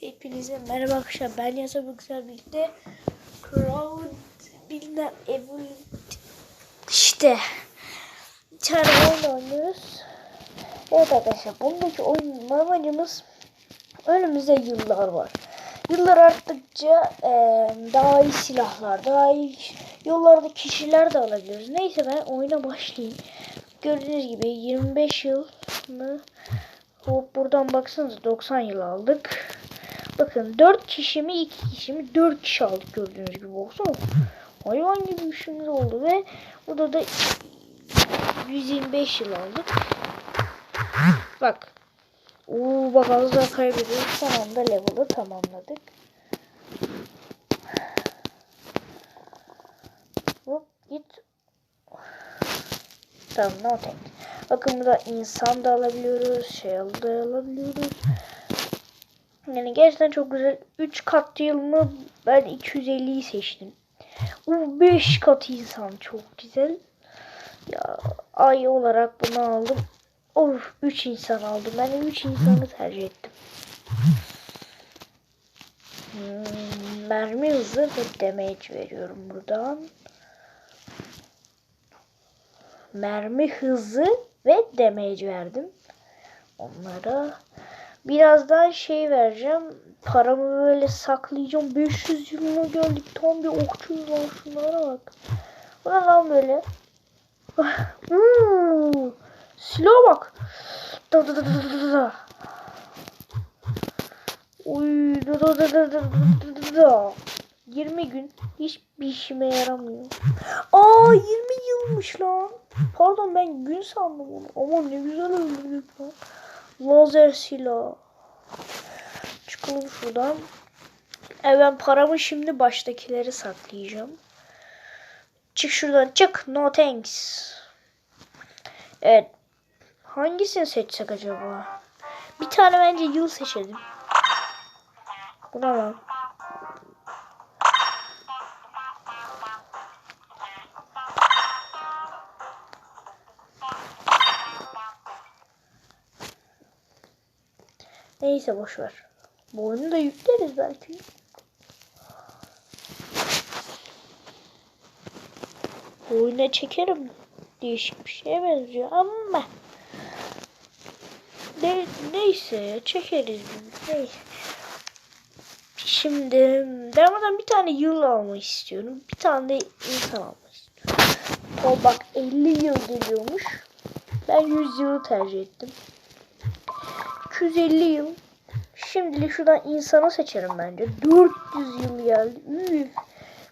Hepinize merhaba arkadaşlar. Ben Yasa Bıksel birlikte Crowd bilmem Evolve işte oyun oynuyoruz. Evet arkadaşlar bundaki oyun amacımız önümüzde yıllar var. Yıllar arttıkça eee, daha iyi silahlar, daha iyi yollarda kişiler de alabiliyoruz. Neyse ben oyuna başlayayım. Gördüğünüz gibi 25 yıl mı? Hop buradan baksanıza 90 yıl aldık. Bakın 4 kişi mi 2 kişi mi 4 kişi aldık gördüğünüz gibi baksana. Hayvan gibi işimiz oldu ve burada da 125 yıl aldık. Bak. Oo bak az daha kaybediyoruz. Son anda level'ı tamamladık. Hop git. Tamam no thanks. Bakın burada insan da alabiliyoruz. Şey da alabiliyoruz. Yani gerçekten çok güzel. 3 kat yıl mı? Ben 250'yi seçtim. O 5 kat insan çok güzel. Ya ay olarak bunu aldım. Of 3 insan aldım. Ben 3 insanı tercih ettim. Hmm, mermi hızı ve damage veriyorum buradan. Mermi hızı ve damage verdim. Onlara Birazdan şey vereceğim. Paramı böyle saklayacağım. 500 yılına geldik. Tam bir okçuyuz lan şunlara bak. Bu ne lan böyle? silah bak. Da da da da da da. Uy da da da da da da da. 20 gün hiçbir işime yaramıyor. Aa 20 yılmış lan. Pardon ben gün sandım onu. Aman ne güzel öldürdük lan. Lazer silah. Çıkalım şuradan. E ben paramı şimdi baştakileri saklayacağım. Çık şuradan çık. No thanks. Evet. Hangisini seçsek acaba? Bir tane bence yıl seçelim. Bu ne Neyse boş ver. Bu oyunu da yükleriz belki. Bu oyuna çekerim. Değişik bir şeye benziyor ama ne, neyse ya, çekeriz. biz. Neyse. Şimdi ben buradan bir tane yıl almak istiyorum. Bir tane de insan almak istiyorum. O bak 50 yıl geliyormuş. Ben 100 yılı tercih ettim. 250 yıl. Şimdilik şuradan insanı seçerim bence. 400 yıl geldi. Üf.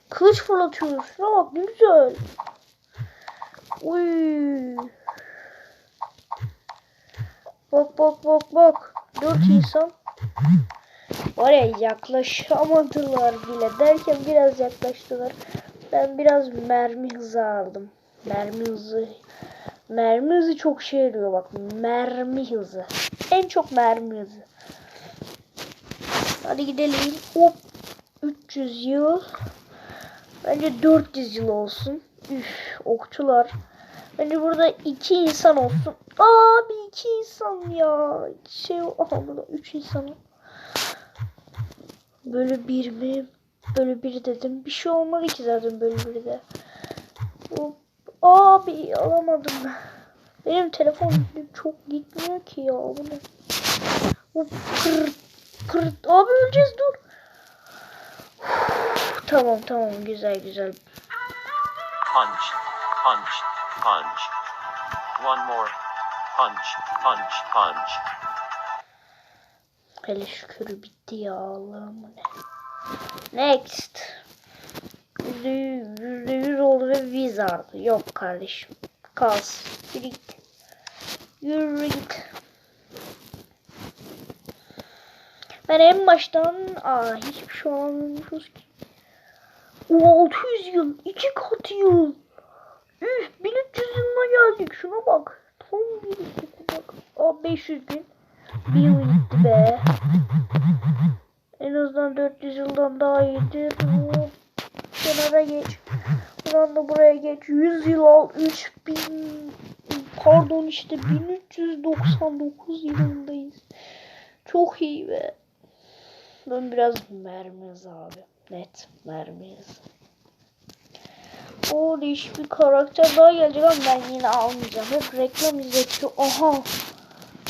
Kılıç fırlatıyoruz. Şuna bak ne güzel. Uy. Bak bak bak bak. 4 insan. Var ya yaklaşamadılar bile derken biraz yaklaştılar. Ben biraz mermi hızı aldım. Mermi hızı. Mermi hızı çok şey yarıyor bak. Mermi hızı. En çok mermi hızı. Hadi gidelim. Hop. 300 yıl. Bence 400 yıl olsun. Üf, okçular. Bence burada iki insan olsun. Abi iki insan ya. Şey, aha burada üç insan. Böyle bir mi? Böyle bir dedim. Bir şey olmadı ki zaten böyle bir de. Hop. Abi alamadım. Benim telefon çok gitmiyor ki ya. Bu ne? Hop. Kır, kır. Abi öleceğiz dur. Tamam tamam güzel güzel. punch, punch, punch. One more. Punch, punch, punch. Hele şükür bitti ya Allah'ım bu ne. Next. Yüzde yüz, yüzde yüz oldu ve wizard. Yok kardeşim. Kalsın. Yürü git. Ben en baştan aa hiçbir şey almamışız ki. O 600 yıl. iki kat yıl. Üf 1300 yılına geldik. Şuna bak. Tam bir bak. Aa 500 bin. Bir yıl gitti be. En azından 400 yıldan daha iyidir. Hop. Kenara geç. Buradan da buraya geç. 100 yıl al. 3000 pardon işte 1399 yılındayız. Çok iyi be. Ben biraz mermiz abi. Net mermiz. O değişik bir karakter daha gelecek ama ben yine almayacağım. Hep reklam izletiyor. Aha.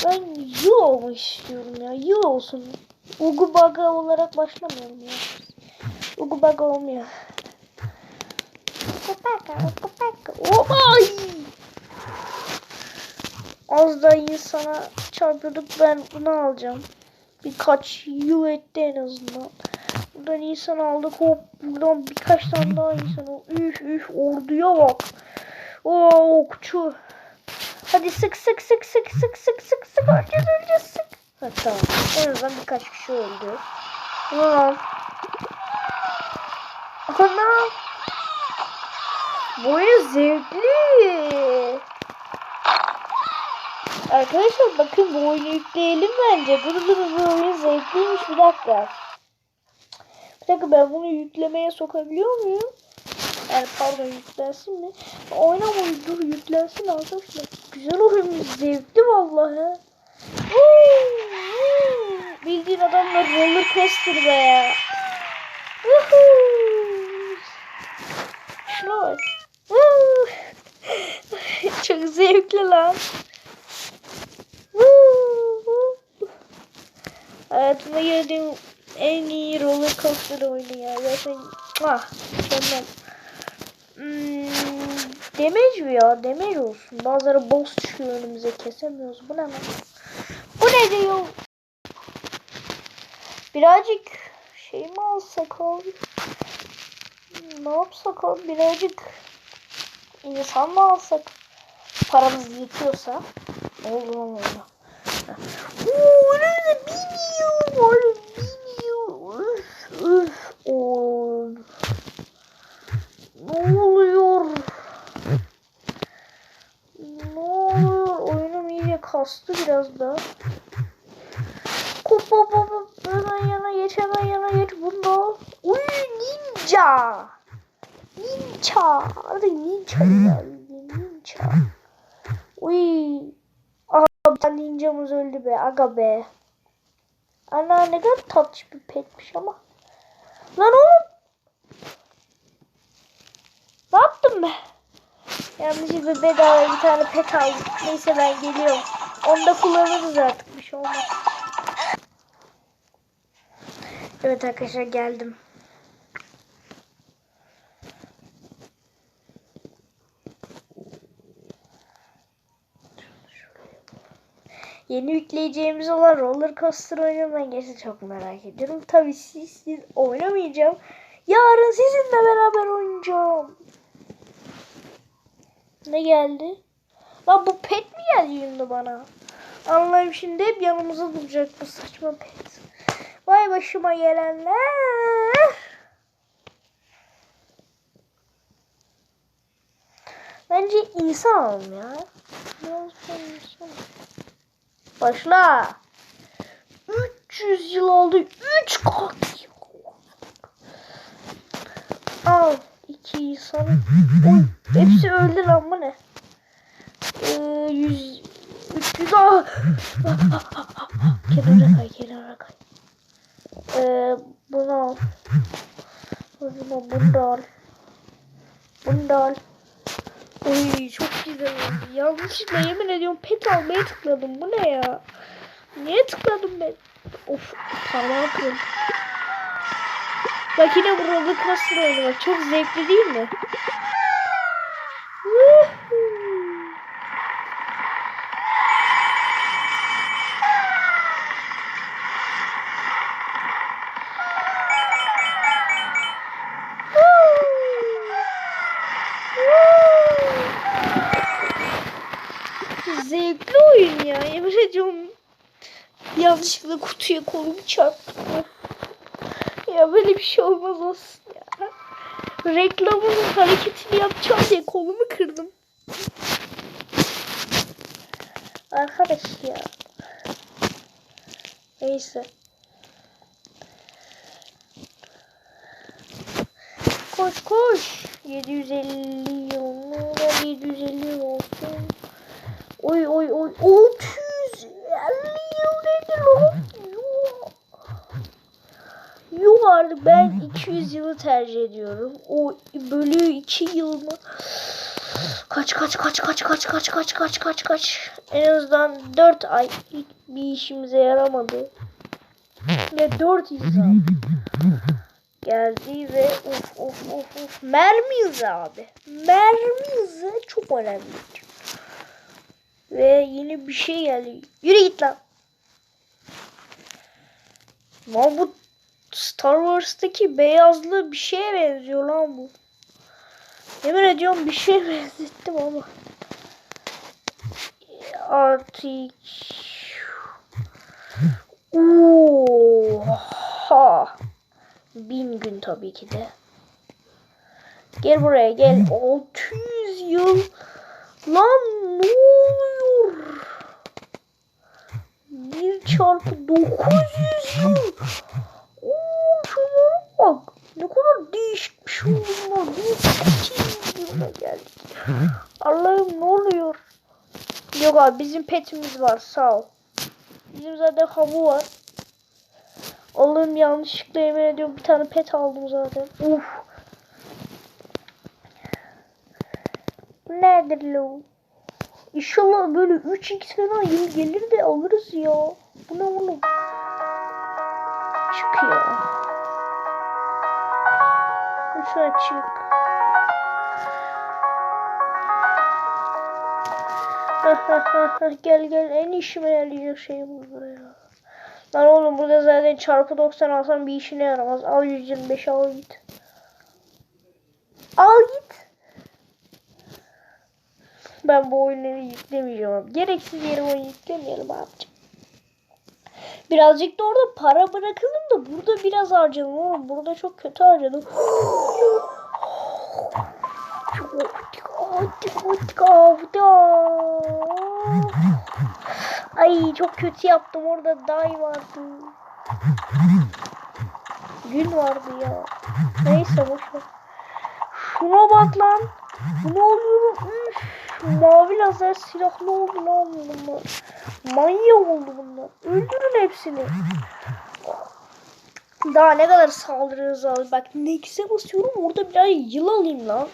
Ben yıl olmak istiyorum ya. Yıl olsun. Ugu Baga olarak başlamayalım ya. Ugu Baga olmuyor. Ay! Az da insana çarpıyorduk. Ben bunu alacağım. Birkaç etti en azından. Buradan insan aldık. Hop buradan birkaç tane daha insan al. Üf üf orduya bak. Oo okçu. Hadi sık sık sık sık sık sık sık sık öleceğiz öleceğiz sık. Ha tamam. En azından birkaç kişi öldü. Bunu al. Bu oyun zevkli. Arkadaşlar bakın bu oyunu yükleyelim bence. Dur dur bu oyun zevkliymiş bir dakika. Bir dakika ben bunu yüklemeye sokabiliyor muyum? Yani pardon yüklensin mi? Oynamayı dur yüklensin arkadaşlar. Güzel oyun zevkli vallahi. Bildiğin adamlar roller coaster be. Woohoo! Şuna bak. Woo! Çok zevkli lan. Woo! Hayatımda gördüğüm en iyi roller coaster oyunu ya. Zaten ah, mükemmel. Hmm, damage mi ya? Damage olsun. Bazıları boss çıkıyor önümüze kesemiyoruz. Bu ne lan? Bu ne diyor? Birazcık şey mi alsak abi? Ne yapsak abi? Birazcık insan mı alsak? Paramız yetiyorsa. Lan orada? Uuu önümüzde bir milyon var. Bir milyon. Üf üf. Oo. Ne oluyor? Ne oluyor? Oyunum iyice kastı biraz da. Hop hop hop hop. Hemen yana geç hemen yana geç. Bunda. Uy ninja. Ninja. Hadi ninja ya. Ninja. Uy. Tane ninjamız öldü be. Aga be. Ana ne kadar tatlış bir petmiş ama. Lan oğlum. Ne yaptım ben? Yanlışlıkla bedava bir tane pet aldım. Neyse ben geliyorum. Onu da kullanırız artık bir şey olmaz. Evet arkadaşlar geldim. Yeni yükleyeceğimiz olan roller coaster ben gerçekten çok merak ediyorum. Tabii siz, siz oynamayacağım. Yarın sizinle beraber oynayacağım. Ne geldi? Lan bu pet mi geldi şimdi bana? Allah'ım şimdi hep yanımıza duracak bu saçma pet. Vay başıma gelenler. Bence insan ya. Biraz sonra insan. Başla. 300 yıl oldu. 3 kat. Al. 2 insan. Oy, hepsi öldü lan bu ne? Ee, 100 300 ah. kenara kay kenara kay. Ee, bunu al. Zaman bunu da al. Bunu da al. Oy çok güzel oldu. Yanlışlıkla yemin ediyorum pet almaya tıkladım. Bu ne ya? Niye tıkladım ben? Of parmağım kırıldı. Bak yine bu roller coaster oynamak çok zevkli değil mi? Woohoo. Zevkli oyun ya. Yemin ediyorum. Yanlışlıkla kutuya kolumu çarptım. Ya böyle bir şey olmaz olsun ya. Reklamın hareketini yapacağım diye kolumu kırdım. Arkadaş ya. Neyse. Koş koş. 750 yıl mı? Ben 750 yıl olsun. Oy oy oy. 650 yıl nedir lan? Yuh. Artık ben 200 yılı tercih ediyorum. O bölü 2 yıl mı? Kaç kaç kaç kaç kaç kaç kaç kaç kaç kaç. En azından 4 ay bir işimize yaramadı. Ve 4 insan geldi ve of of of of mermi hızı abi. Mermi hızı çok önemli. Ve yeni bir şey geldi. Yürü git lan. Lan Star Wars'taki beyazlı bir şeye benziyor lan bu. Yemin ediyorum bir şeye benzettim ama. Artık. Oha. Bin gün tabii ki de. Gel buraya gel. 600 yıl. Lan ne oluyor? 1 çarpı 900 yıl. Bak. Ne kadar değişik bir şey oldu bunlar. 1800 yılına geldik. Allah'ım ne oluyor? Yok abi bizim petimiz var sağ ol. Bizim zaten havu var. Allah'ım yanlışlıkla yemin ediyorum bir tane pet aldım zaten. Uf. Nedir lo? İnşallah böyle 3x falan gelir de alırız ya. Bu ne oğlum? Çıkıyor. Şuna çık. gel gel en işime yarayacak şey burada ya. Lan oğlum burada zaten çarpı 90 alsam bir işine yaramaz. Al 125 al git. Al git. Ben bu oyunları yüklemeyeceğim. Gereksiz yere oyun yüklemeyelim abicim. Birazcık da orada para bırakalım da burada biraz harcayalım oğlum. Burada çok kötü harcadım. Ay çok kötü yaptım. Orada day vardı. Gün vardı ya. Neyse boşver. Şuna bak lan. Ne oluyor? Üf. Mavi lazer silahlı oldu lan bunlar. Manyak oldu bunlar. Öldürün hepsini. Daha ne kadar saldırırız abi. Bak Nex'e basıyorum orada biraz yıl alayım lan.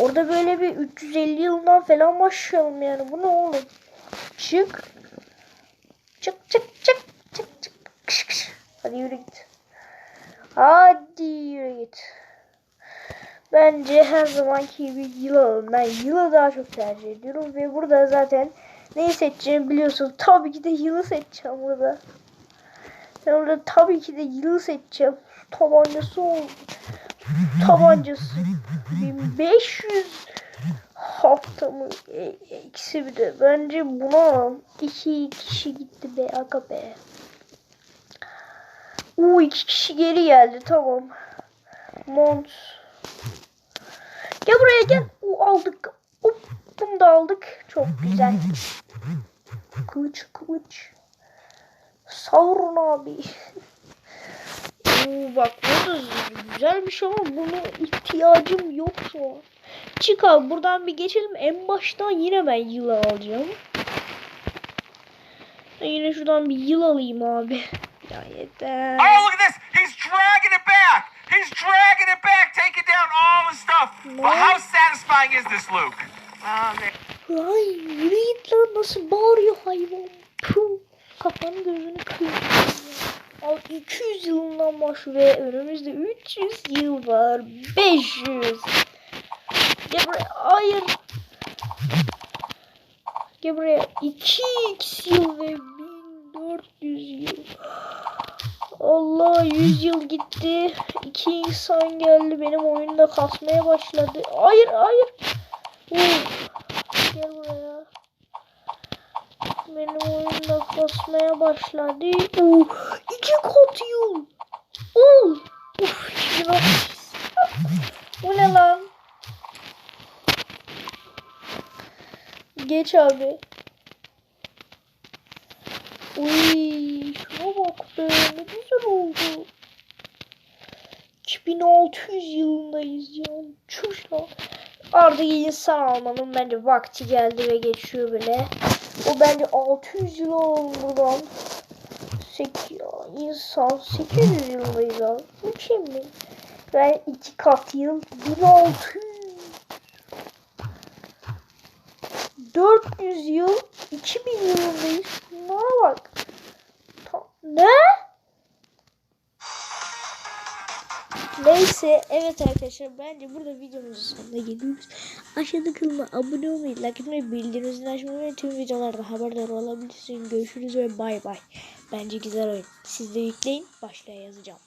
Orada böyle bir 350 yıldan falan başlayalım yani. Bu ne oğlum? Çık. Çık çık çık çık çık. Hadi yürü git. Hadi yürü git. Bence her zamanki gibi yıl alalım. Ben yılı daha çok tercih ediyorum. Ve burada zaten neyi seçeceğimi biliyorsun. Tabii ki de yılı seçeceğim burada. Ben orada tabii ki de yılı seçeceğim. Tabancası oldu. Tabancası. 1500 hafta mı? E, eksi bir de. Bence buna alalım. İki kişi gitti be. Aga be. Uuu iki kişi geri geldi. Tamam. Mont. Gel buraya gel. U aldık. Hop, bunu da aldık. Çok güzel. Kılıç kılıç. Sauron abi. Oo, bak bu da güzel bir şey ama buna ihtiyacım yok şu an. Çık abi buradan bir geçelim. En baştan yine ben yılı alacağım. Ben yine şuradan bir yıl alayım abi. Ya yeter. Oh, look at this! He's dragging it back! He's dragging it back, taking down all the stuff. But how satisfying is this, Luke? Ay yürü git lan nasıl bağırıyor hayvan. Puh. Kafanı gözünü kırıyor. Al 200 yılından baş ve önümüzde 300 yıl var. 500. Gel buraya. Hayır. Gel buraya. 2x yıl ve 1400 yıl. Allah 100 yıl gitti. İki insan geldi. Benim oyunda kasmaya başladı. Hayır hayır. Uf. Gel buraya. Benim oyunda kasmaya başladı. Oo, iki kat yıl. Uf. Bu ne lan? Geç abi. Uy, şuna bak be. Ne güzel oldu. 2600 yılındayız ya. Çüş lan. Artık insan almanın bence vakti geldi ve geçiyor bile. O bence 600 yıl oldu buradan. 8, insan 800 yılındayız abi. bir şey mi? Ben iki kat yıl 1600 400 yıl 2000 yılındayız. Bunlara bak. Ta- ne? Neyse evet arkadaşlar bence burada videomuzun sonuna geliyoruz. Aşağıda kanalıma abone olmayı, like etmeyi, bildirimleri açmayı ve tüm videolarda haberdar olabilirsiniz. Görüşürüz ve bay bay. Bence güzel oyun. Siz de yükleyin. Başlığa yazacağım.